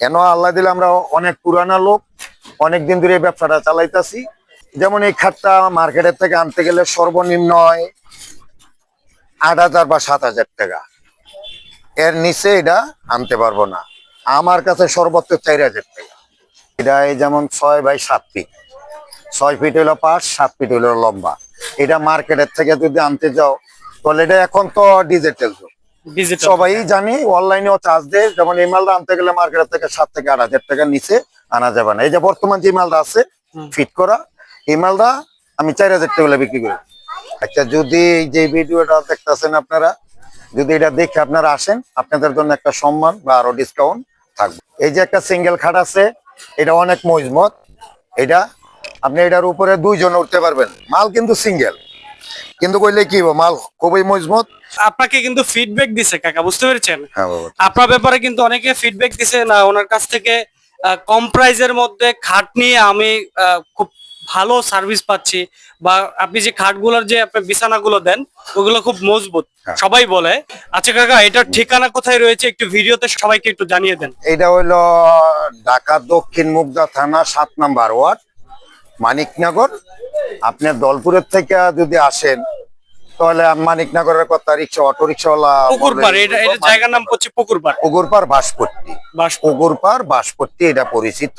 কেন আল্লাহ দিলে আমরা অনেক পুরানা লোক অনেক দিন ধরে এই ব্যবসাটা চালাইতাছি। যেমন এই খাটটা মার্কেটের থেকে আনতে গেলে সর্বনিম্ন হয় আট হাজার বা সাত হাজার টাকা। এর নিচে এটা আনতে পারব না। আমার কাছে সর্বোচ্চ চার হাজার টাকা। এটা এই যেমন ছয় বাই সাত ফিট। ছয় ফিট হলো পাশ সাত ফিট হলো লম্বা। এটা মার্কেটের থেকে যদি আনতে যাও, তাহলে এটা এখন তো ডিজিটাল যুগ। সবাই জানি অনলাইনেও চার্জ দেয়। যেমন এই মালটা আনতে গেলে মার্কেটের থেকে সাত থেকে আট হাজার টাকার নিচে আনা যাবে না। এই যে বর্তমান যে মালটা আছে ফিট করা এই মালটা আমি চার হাজার টাকা বিক্রি করি। আচ্ছা যদি এই যে ভিডিওটা দেখতেছেন আপনারা যদি এটা দেখে আপনারা আসেন আপনাদের জন্য একটা সম্মান বা আরও ডিসকাউন্ট থাকবে। এই যে একটা সিঙ্গেল খাট আছে এটা অনেক মজমত এটা আপনি এটার উপরে দুইজন উঠতে পারবেন। মাল কিন্তু সিঙ্গেল কিন্তু কইলে কি হইবো, মাল খুবই মজবুত। আপনাকে কিন্তু ফিডব্যাক দিছে কাকা বুঝতে পেরেছেন? হ্যাঁ আপনার ব্যাপারে কিন্তু অনেকে ফিডব্যাক দিছে না ওনার কাছ থেকে কম প্রাইজের মধ্যে খাট নিয়ে আমি খুব ভালো সার্ভিস পাচ্ছি বা আপনি যে খাটগুলোর যে আপনি বিছানাগুলো দেন ওগুলো খুব মজবুত। হ্যাঁ। সবাই বলে। আচ্ছা কাকা এটার ঠিকানা কোথায় রয়েছে? একটু ভিডিওতে সবাইকে একটু জানিয়ে দেন। এটা হইল ঢাকা দক্ষিণ মুগদা থানা সাত নাম্বার ওয়ার্ড মানিকনগর। আপনি দলপুরের থেকে যদি আসেন তাহলে মানিকনগরের কথা রিক্সা অটো রিক্সাওয়ালা পুকুরপাড় এটা এটা জায়গার নাম হচ্ছে পুকুরপাড়। পুকুরপাড় বাসপট্টি বাস পুকুরপাড় বাসপট্টি এটা পরিচিত।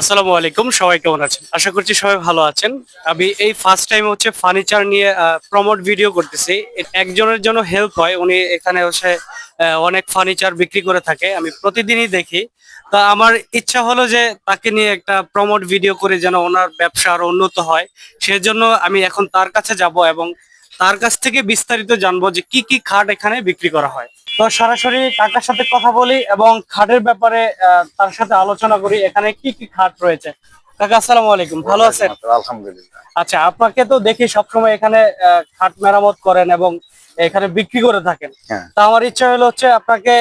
আসসালামু আলাইকুম সবাই কেমন আছেন? আশা করছি সবাই ভালো আছেন। আমি এই ফার্স্ট টাইম হচ্ছে ফার্নিচার নিয়ে প্রমোট ভিডিও করতেছি। একজনের জন্য হেল্প হয় উনি এখানে হচ্ছে অনেক ফার্নিচার বিক্রি করে থাকে। আমি প্রতিদিনই দেখি। তা আমার ইচ্ছা হলো যে তাকে নিয়ে একটা প্রমোট ভিডিও করে যেন ওনার ব্যবসা আরও উন্নত হয়। সেজন্য আমি এখন তার কাছে যাব এবং তার কাছ থেকে বিস্তারিত জানব যে কি কি খাট এখানে বিক্রি করা হয়। তো সরাসরি কাকার সাথে কথা বলি এবং খাটের ব্যাপারে তার সাথে আলোচনা করি। এখানে কি কি খাট রয়েছে? কাকা আসসালামু আলাইকুম। ভালো আছেন? আলহামদুলিল্লাহ। আচ্ছা আপনাকে তো দেখি সবসময় এখানে খাট মেরামত করেন এবং এখানে বিক্রি করে থাকেন। হ্যাঁ। তা আমার ইচ্ছা হলো হচ্ছে আপনাকে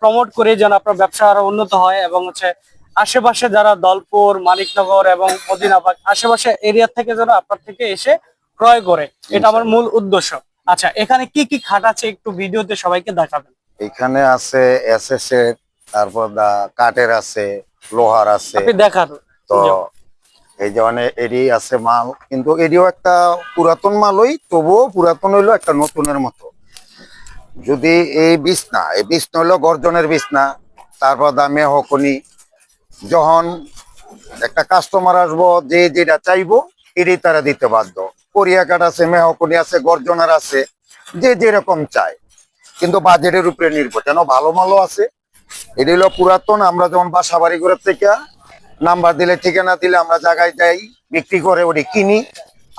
প্রমোট করে যেন আপনার ব্যবসা আরও উন্নত হয় এবং হচ্ছে আশেপাশে যারা দলপুর মানিকনগর এবং মদিনাবাগ আশেপাশে এরিয়া থেকে যেন আপনার থেকে এসে ক্রয় করে। এটা আমার মূল উদ্দেশ্য। আচ্ছা এখানে কি কি খাট আছে একটু ভিডিওতে সবাইকে দেখাবেন। এখানে আছে এস এস এর তারপর দা কাঠের আছে লোহার আছে। আপনি দেখান। তো এই যে অনেক আছে মাল, কিন্তু এডিও একটা পুরাতন মালই, তবুও পুরাতন হইল একটা নতুনের মতো। যদি এই বিছনা এই বিছনা হইল গর্জনের বিছনা, তারপর দামে হকনি। যখন একটা কাস্টমার আসব, যে যেটা চাইব এটাই তারা দিতে বাধ্য। কোরিয়া কাঠ আছে, মেহকনি আছে, গর্জনের আছে, যে যেরকম চায়। কিন্তু বাজেটের উপরে নির্ভর। কেন? ভালো মালও আছে। এটি হলো পুরাতন, আমরা যখন বাসা বাড়ি করে থেকে নাম্বার দিলে, ঠিকানা দিলে আমরা জায়গায় যাই, বিক্রি করে ওটি কিনি,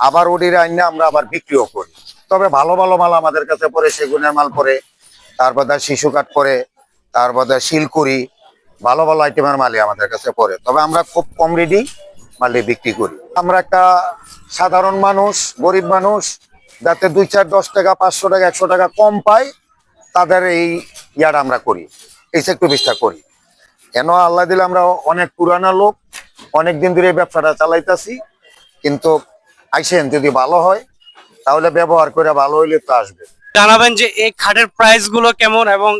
আবার ওটির আইনে আমরা আবার বিক্রিও করি। তবে ভালো ভালো মাল আমাদের কাছে পরে সেগুনের মাল পরে তারপর তার শিশু কাঠ পরে তারপর তার শিলকুড়ি ভালো ভালো আইটেমের মালই আমাদের কাছে পরে তবে আমরা খুব কম রেডি মালই বিক্রি করি। আমরা একটা সাধারণ মানুষ, গরিব মানুষ, যাতে দুই চার দশ টাকা, পাঁচশো টাকা, একশো টাকা কম পায় তাদের এই ইয়াটা আমরা করি, এই সেক্টর করি। কেন আল্লাহ দিলে আমরা অনেক পুরানা লোক অনেক দিন ধরে এই ব্যবসাটা চালাইতাছি কিন্তু আইসেন যদি ভালো হয় তাহলে ব্যবহার করে ভালো হইলে তো আসবে। জানাবেন যে এই খাটের প্রাইসগুলো কেমন এবং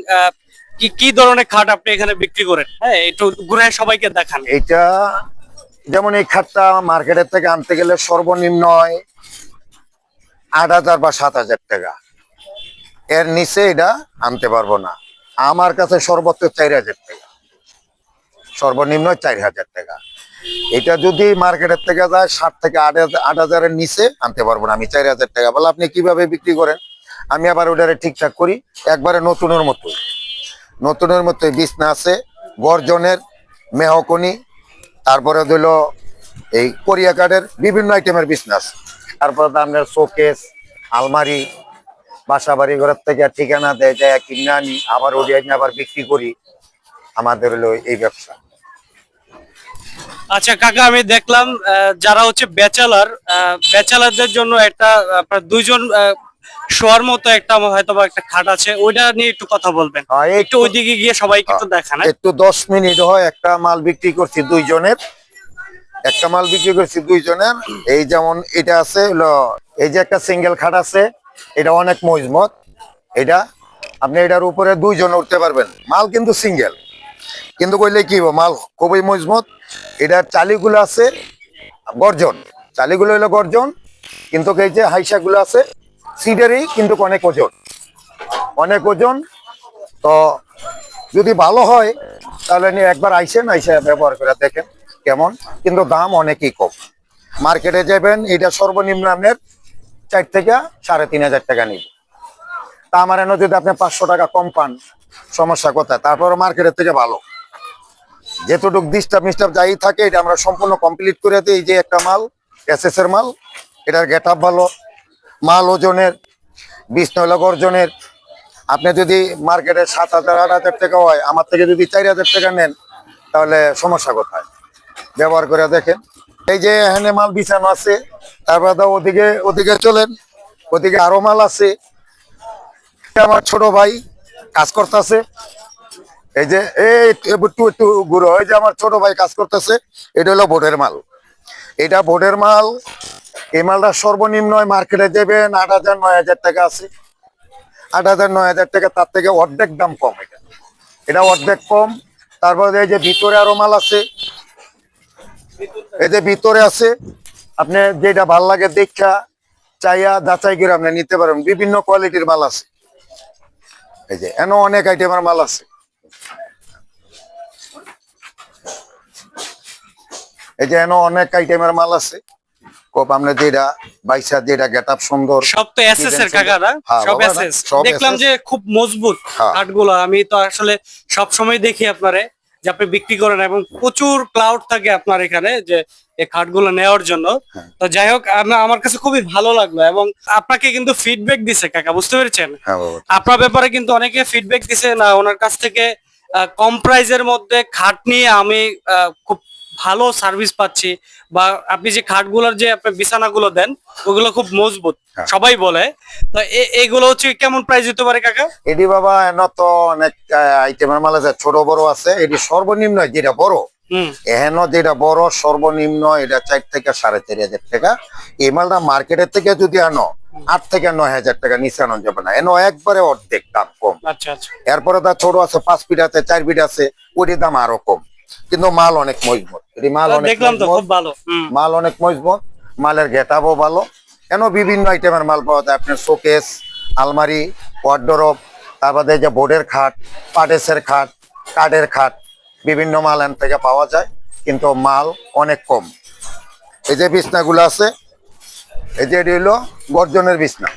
কি কি ধরনের খাট আপনি এখানে বিক্রি করেন? হ্যাঁ একটু ঘুরে সবাইকে দেখান। এইটা যেমন এই খাটটা মার্কেটের থেকে আনতে গেলে সর্বনিম্ন হয় আট হাজার বা সাত হাজার টাকা। এর নিচে এটা আনতে পারব না। আমার কাছে সর্বোচ্চ চার হাজার টাকা। সর্বনিম্ন চার হাজার টাকা। এটা যদি মার্কেটের থেকে যায়, ষাট থেকে আট আট হাজারের নিচে আনতে পারব না আমি চার হাজার টাকা। বলে, আপনি কীভাবে বিক্রি করেন? আমি আবার ওটারে ঠিকঠাক করি, একবারে নতুনের মতো নতুনের মতো বিছনা আছে, গর্জনের মেহকনি, তারপরে দিল এই কোরিয়া কার্ডের বিভিন্ন আইটেমের বিজনেস তারপরে তো আপনার শোকেস, আলমারি বাসা বাড়ি ঘরের থেকে ঠিকানা দেয় যায় কিনে আনি আবার আনি আবার বিক্রি করি। আমাদের হলো এই ব্যবসা। আচ্ছা কাকা আমি দেখলাম যারা হচ্ছে ব্যাচেলার ব্যাচেলারদের জন্য একটা আপনার দুইজন শোয়ার মতো একটা হয়তো একটা খাট আছে ওইটা নিয়ে একটু কথা বলবেন। এই একটু ওইদিকে গিয়ে সবাইকে একটু দেখান হ্যাঁ? একটু দশ মিনিট হয় একটা মাল বিক্রি করছি দুইজনের। একটা মাল বিক্রি করছি দুইজনের। এই যেমন এটা আছে এই যে একটা সিঙ্গেল খাট আছে এটা অনেক মজবুত। এটা আপনি এটার উপরে দুইজন উঠতে পারবেন। মাল কিন্তু সিঙ্গেল। কিন্তু কইলে কি মাল খুবই মজবুত। এটার চালিগুলো আছে গর্জন। চালিগুলো হইল গর্জন, কিন্তু এই যে হাইসাগুলো আছে, সিডেরই কিন্তু অনেক ওজন। অনেক ওজন, তো যদি ভালো হয়, তাহলে একবার আইসেন, আইসে ব্যবহার করে দেখেন কেমন। কিন্তু দাম অনেকই কম। মার্কেটে যাবেন, এটা সর্বনিম্ন আপনার চার থেকে সাড়ে তিন হাজার টাকা নিবে। তা আমার এনে যদি আপনি পাঁচশো টাকা কম পান, সমস্যা কোথায়? তারপর মার্কেটের থেকে ভালো। যেতটুক ডিস্টার্ব মিস্টার্ব যাই থাকে, এটা আমরা সম্পূর্ণ কমপ্লিট করে দিই। যে একটা মাল এর মাল, এটার গেট আপ ভালো, মাল ওজনের, বিশ নয় অর্জনের। আপনি যদি মার্কেটে সাত হাজার, আট হাজার টাকা হয়, আমার থেকে যদি চার হাজার টাকা নেন, তাহলে সমস্যা কোথায়? ব্যবহার করে দেখেন। এই যে এখানে মাল বিছানো আছে, তারপর দাও ওদিকে ওদিকে চলেন। ওদিকে আরও মাল আছে। আমার ছোট ভাই কাজ করতেছে। এই যে, এই একটু একটু গুঁড়ো এই যে আমার ছোট ভাই কাজ করতেছে, এটা হলো বোর্ডের মাল। এটা বোর্ডের মাল, এই মালটা সর্বনিম্ন মার্কেটে যাবেন আট হাজার, নয় হাজার টাকা আছে। আট হাজার, নয় হাজার টাকা, তার থেকে অর্ধেক দাম কম এটা। এটা অর্ধেক কম। তারপরে এই যে ভিতরে আরও মাল আছে। এই যে ভিতরে আছে, আপনি যেটা ভালো লাগে দেখা, চাইয়া যাচাই করে আপনি নিতে পারেন। বিভিন্ন কোয়ালিটির মাল আছে। এই যে, এন অনেক আইটেমের মাল আছে। এই যে অনেক আইটেমের মাল আছে। কোপ আপনি যেটা বাইসা যেটা গেট আপ সুন্দর। সব তো এসএস এর কাকা না? হ্যাঁ, সব এসএস দেখলাম যে খুব মজবুত হ্যাঁ। কাঠগুলো। আমি তো আসলে সব সময় দেখি আপনারে যে আপনি বিক্রি করেন এবং প্রচুর ক্লাউড থাকে আপনার এখানে যে এই কাঠগুলো নেওয়ার জন্য। হ্যাঁ। তো যাই হোক আমার কাছে খুবই ভালো লাগল এবং আপনাকে কিন্তু ফিডব্যাক দিছে কাকা বুঝতে পেরেছেন? হ্যাঁ আপনার ব্যাপারে কিন্তু অনেকে ফিডব্যাক দিছে না ওনার কাছ থেকে কম প্রাইজের মধ্যে খাট নিয়ে আমি খুব ভালো সার্ভিস পাচ্ছি বা আপনি যে খাটগুলোর যে আপনি বিছানাগুলো দেন ওগুলো খুব মজবুত হ্যাঁ। সবাই বলে। তো এগুলো হচ্ছে কেমন প্রাইস হতে পারে কাকা? এটি বাবা এন তো অনেক আইটেমের মাল আছে ছোট বড় আছে এটি সর্বনিম্ন যেটা বড়। এহেন যেটা বড় সর্বনিম্ন এটা চার থেকে সাড়ে চারি হাজার টাকা। এই মালটা মার্কেটের থেকে যদি আনো আট থেকে নয় হাজার টাকা নিচে আনো যাবে না। এন একবারে অর্ধেক দাম কম। আচ্ছা আচ্ছা। এরপরে তার ছোট আছে পাঁচ ফিট আছে চার ফিট আছে ওটির দাম আরও কম। কিন্তু মাল অনেক মজবুত। এটি মাল অনেক দেখলাম তো খুব ভালো। মাল অনেক মজবুত মালের গেটাবও ভালো। কেন বিভিন্ন আইটেমের মাল পাওয়া যায়? আপনার শোকেস আলমারি ওয়ার্ডরোব তারপরে যে বোর্ডের খাট পাটেসের খাট কাঠের খাট বিভিন্ন মাল এন থেকে পাওয়া যায় কিন্তু মাল অনেক কম। এই যে বিছনাগুলো আছে এই যে এটি হলো গর্জনের বিছনা।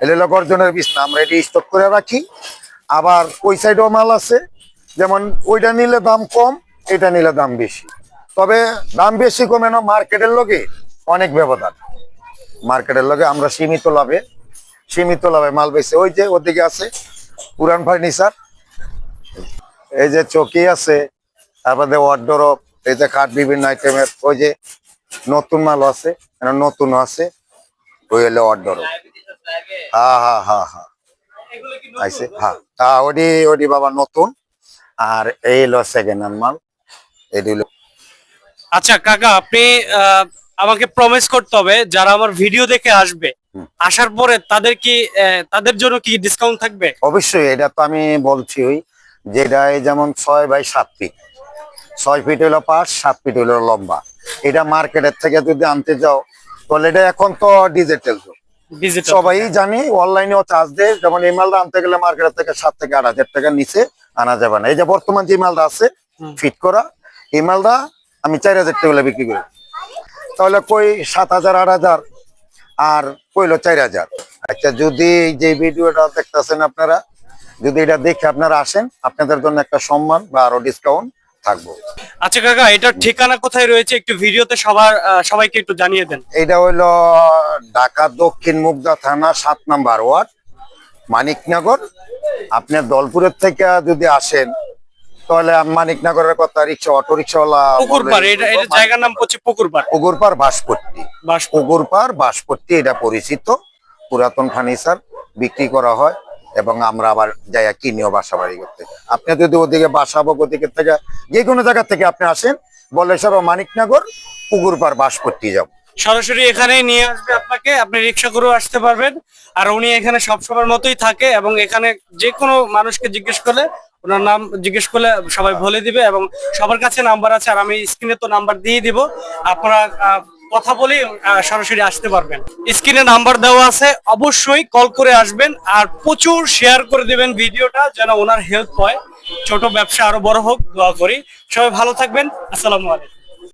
এটি হলো গর্জনের বিছনা আমরা এটি স্টক করে রাখি। আবার ওই সাইডেও মাল আছে যেমন ওইটা নিলে দাম কম, এটা নিলে দাম বেশি। তবে দাম বেশি কমে না, মার্কেটের লোকে অনেক ব্যবধান। মার্কেটের লোকে আমরা সীমিত লাভে সীমিত লাভে মাল বেশি ওই যে ওদিকে আছে পুরান ফার্নিচার, এই যে চকি আছে, তারপরে ওয়ার্ডরোব এই যে কাঠ বিভিন্ন আইটেমের ওই যে নতুন মাল আছে এখানে নতুন আছে, ওই হলো ওয়ার্ডরোব হ্যাঁ হ্যাঁ হ্যাঁ হ্যাঁ আইসে হ্যাঁ তা ওডি ওডি বাবা নতুন। আর এই হলো সেকেন্ড হ্যান্ড মাল। এটি হলো আচ্ছা কাকা আপনি আমাকে প্রমিস করতে হবে যারা আমার ভিডিও দেখে আসবে আসার পরে তাদের কি তাদের জন্য কি ডিসকাউন্ট থাকবে? অবশ্যই এটা তো আমি বলছি ওই যেটা এই যেমন ছয় বাই সাত ফিট ছয় ফিট হলো পাশ সাত ফিট হলো লম্বা। এটা মার্কেটের থেকে যদি আনতে যাও তাহলে এটা এখন তো ডিজিটাল ডিজিটাল সবাই জানি অনলাইনেও চার্জ দেয়। যেমন এই মালটা আনতে গেলে মার্কেট থেকে সাত থেকে আট হাজার টাকার নিচে আনা যাবে না। এই যে বর্তমান যে মালটা আছে ফিট করা এই মালটা আমি চার হাজার টাকা বিক্রি করি। তাহলে কই সাত হাজার আট হাজার আর কইলো চার হাজার। আচ্ছা যদি এই যে ভিডিওটা দেখতেছেন আপনারা যদি এটা দেখে আপনারা আসেন আপনাদের জন্য একটা সম্মান বা আরও ডিসকাউন্ট থাকব। আচ্ছা কাকা এটার ঠিকানা কোথায় রয়েছে? একটু ভিডিওতে সবার সবাইকে একটু জানিয়ে দেন। এটা হইল ঢাকা দক্ষিণ মুগদা থানা সাত নাম্বার ওয়ার্ড মানিকনগর। আপনি দলপুরের থেকে যদি আসেন তাহলে মানিকনগরের কথা রিক্সা অটো রিক্সাওয়ালা পুকুরপাড় এটা এটা জায়গার নাম হচ্ছে পুকুরপাড়। পুকুরপাড় বাসপট্টি। বাস পুকুরপাড় বাসপট্টি এটা পরিচিত। পুরাতন ফার্নিচার বিক্রি করা হয়। এবং আমরা আবার যাইয়া কিনিও বাসা বাড়ি করতে। আপনি যদি ওদিকে বাসা বাসাবো ওদিকে থেকে যে কোনো জায়গা থেকে আপনি আসেন, বলেশ্বর ও মানিকনগর পুকুরপাড় বাসপট্টি যাব সরাসরি এখানেই নিয়ে আসবে আপনাকে, আপনি রিক্সা করেও আসতে পারবেন। আর উনি এখানে সবসময়ের মতোই থাকে এবং এখানে যে কোনো মানুষকে জিজ্ঞেস করলে, ওনার নাম জিজ্ঞেস করলে সবাই বলে দিবে এবং সবার কাছে নাম্বার আছে, আর আমি স্ক্রিনে তো নাম্বার দিয়ে দিব। আপনারা কথা বলে সরাসরি আসতে পারবেন। স্ক্রিনে নাম্বার দেওয়া আছে, অবশ্যই কল করে আসবেন আর প্রচুর শেয়ার করে দেবেন ভিডিওটা যেন ওনার হেল্প হয়। ছোট ব্যবসা আরও বড় হোক, দোয়া করি। সবাই ভালো থাকবেন, আসসালামু আলাইকুম।